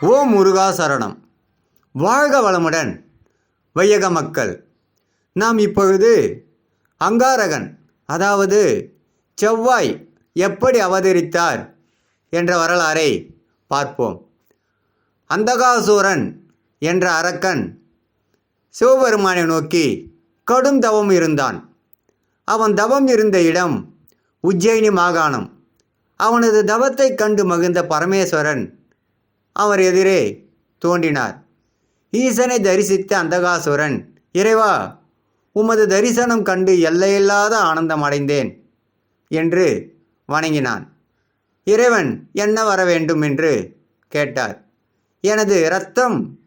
ஓ முருகா சரணம். வாழ்க வளமுடன் வையக மக்கள். நாம் இப்பொழுது அங்காரகன் அதாவது செவ்வாய் எப்படி அவதரித்தார் என்ற வரலாறை பார்ப்போம். அந்தகாசூரன் என்ற அரக்கன் சிவபெருமானை நோக்கி கடும் தவம் இருந்தான். அவன் தவம் இருந்த இடம் உஜ்ஜயினி மாகாணம். அவனது தவத்தைக் கண்டு மகிழ்ந்த பரமேஸ்வரன் அவர் எதிரே தோன்றினார். ஈசனை தரிசித்த அந்தகாசுரன் இறைவா உமது தரிசனம் கண்டு எல்லையில்லாத ஆனந்தம் அடைந்தேன் என்று வணங்கினான். இறைவன் என்ன வர வேண்டும் என்று கேட்டார். எனது இரத்தம்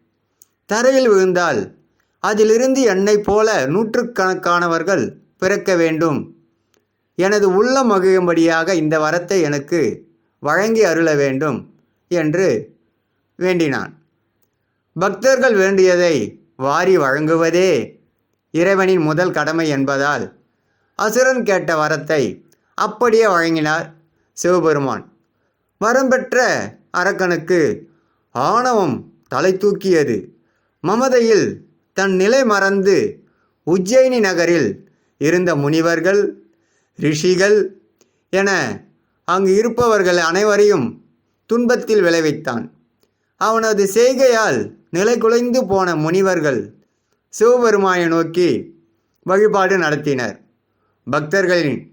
தரையில் விழுந்தால் அதிலிருந்து என்னைப் போல நூற்றுக்கணக்கானவர்கள் பிறக்க வேண்டும் எனது உள்ளம் மகிழும்படியாக இந்த வரத்தை எனக்கு வழங்கி அருள வேண்டும் என்று வேண்டினான். பக்தர்கள் வேண்டியதை வாரி வழங்குவதே இறைவனின் முதல் கடமை என்பதால் அசுரன் கேட்ட வரத்தை அப்படியே வழங்கினார் சிவபெருமான். வரம் பெற்ற அரக்கனுக்கு ஆணவம் தலை தூக்கியது. மமதையில் தன் நிலை மறந்து உஜ்ஜயினி நகரில் இருந்த முனிவர்கள் ரிஷிகள் என அங்கு இருப்பவர்கள் அனைவரையும் துன்பத்தில் விளைவித்தான். அவனது செய்கையால் நிலைகுலைந்து போன முனிவர்கள் சிவபெருமானை நோக்கி வழிபாடு நடத்தினர். பக்தர்களின்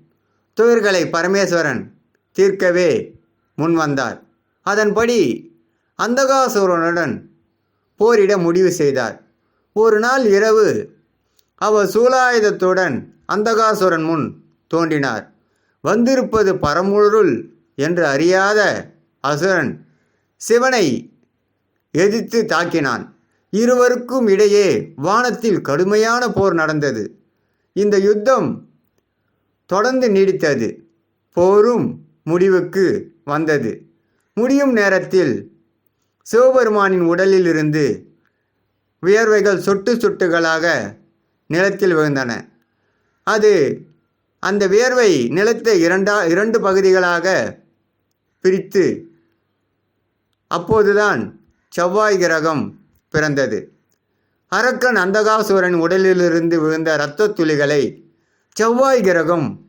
துயர்களை பரமேஸ்வரன் தீர்க்கவே முன்வந்தார் அதன்படி அந்தகாசுரனுடன் போரிட முடிவு செய்தார். ஒரு நாள் இரவு அவர் சூலாயுதத்துடன் அந்தகாசுரன் முன் தோன்றினார். வந்திருப்பது பரமுருள் என்று அறியாத அசுரன் சிவனை எதிர்த்து தாக்கினான். இருவருக்கும் இடையே வானத்தில் கடுமையான போர் நடந்தது. இந்த யுத்தம் தொடர்ந்து நீடித்தது. போரும் முடிவுக்கு வந்தது. முடியும் நேரத்தில் சிவபெருமானின் உடலில் இருந்து வியர்வைகள் சொட்டு சொட்டுகளாக நிலத்தில் விழுந்தன. அது அந்த வியர்வை நிலத்தை இரண்டா இரண்டு பகுதிகளாக பிரித்து அப்போதுதான் செவ்வாய் கிரகம் பிறந்தது. அரக்கன் அந்தகாசுரன் உடலிலிருந்து விழுந்த இரத்த துளிகளை செவ்வாய் கிரகம்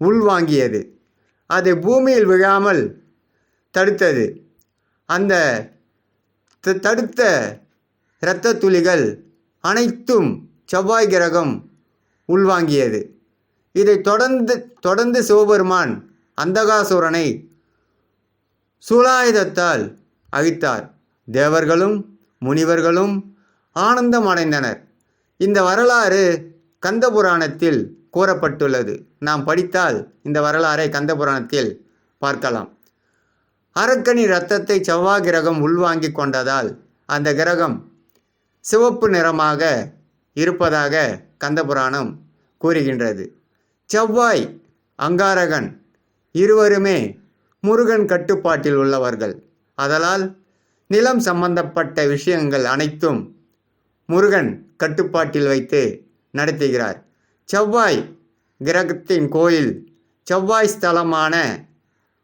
உள்வாங்கியது. அது பூமியில் விழாமல் தடுத்தது. அந்த த- தடுத்த இரத்த துளிகள் அனைத்தும் செவ்வாய் கிரகம் உள்வாங்கியது. இதை தொடர்ந்து தொடர்ந்து சிவபெருமான் அந்தகாசுரனை சூலாயுதத்தால் அழித்தார். தேவர்களும் முனிவர்களும் ஆனந்தம் அடைந்தனர். இந்த வரலாறு கந்த புராணத்தில் கூறப்பட்டுள்ளது. நாம் படித்தால் இந்த வரலாறை கந்த புராணத்தில் பார்க்கலாம். அரக்கணி இரத்தத்தை செவ்வாய் கிரகம் உள்வாங்கிக் கொண்டதால் அந்த கிரகம் சிவப்பு நிறமாக இருப்பதாக கந்தபுராணம் கூறுகின்றது. செவ்வாய் அங்காரகன் இருவருமே முருகன் கட்டுப்பாட்டில் உள்ளவர்கள். அதலால் நிலம் சம்பந்தப்பட்ட விஷயங்கள் அனைத்தும் முருகன் கட்டுப்பாட்டில் வைத்து நடத்துகிறார். செவ்வாய் கிரகத்தின் கோயில் செவ்வாய் ஸ்தலமான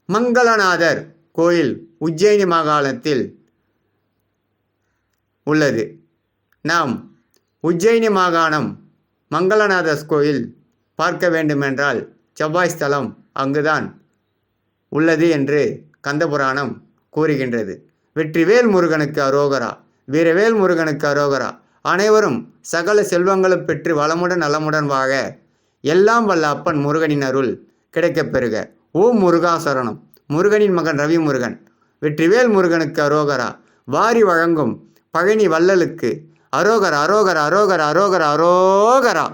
மங்களநாதர் கோயில் உஜ்ஜயினி மாகாணத்தில் உள்ளது. நாம் உஜ்ஜயினி மாகாணம் மங்களநாதர் கோயில் பார்க்க வேண்டுமென்றால் செவ்வாய் ஸ்தலம் அங்குதான் உள்ளது என்று கந்தபுராணம் கூறுகின்றது. வெற்றிவேல் முருகனுக்கு அரோகரா வீரவேல் முருகனுக்கு அரோகரா அனைவரும் சகல செல்வங்களும் பெற்று வளமுடன் நலமுடன் வாழ எல்லாம் வல்ல அப்பன் முருகனின் அருள் கிடைக்கப் பெறுக. ஓம் முருகாசரணம் முருகனின் மகன் ரவி முருகன் வெற்றிவேல் முருகனுக்கு அரோகரா வாரி வழங்கும் பழனி வள்ளலுக்கு அரோகர் அரோகர் அரோகர் அரோகர் அரோகரா.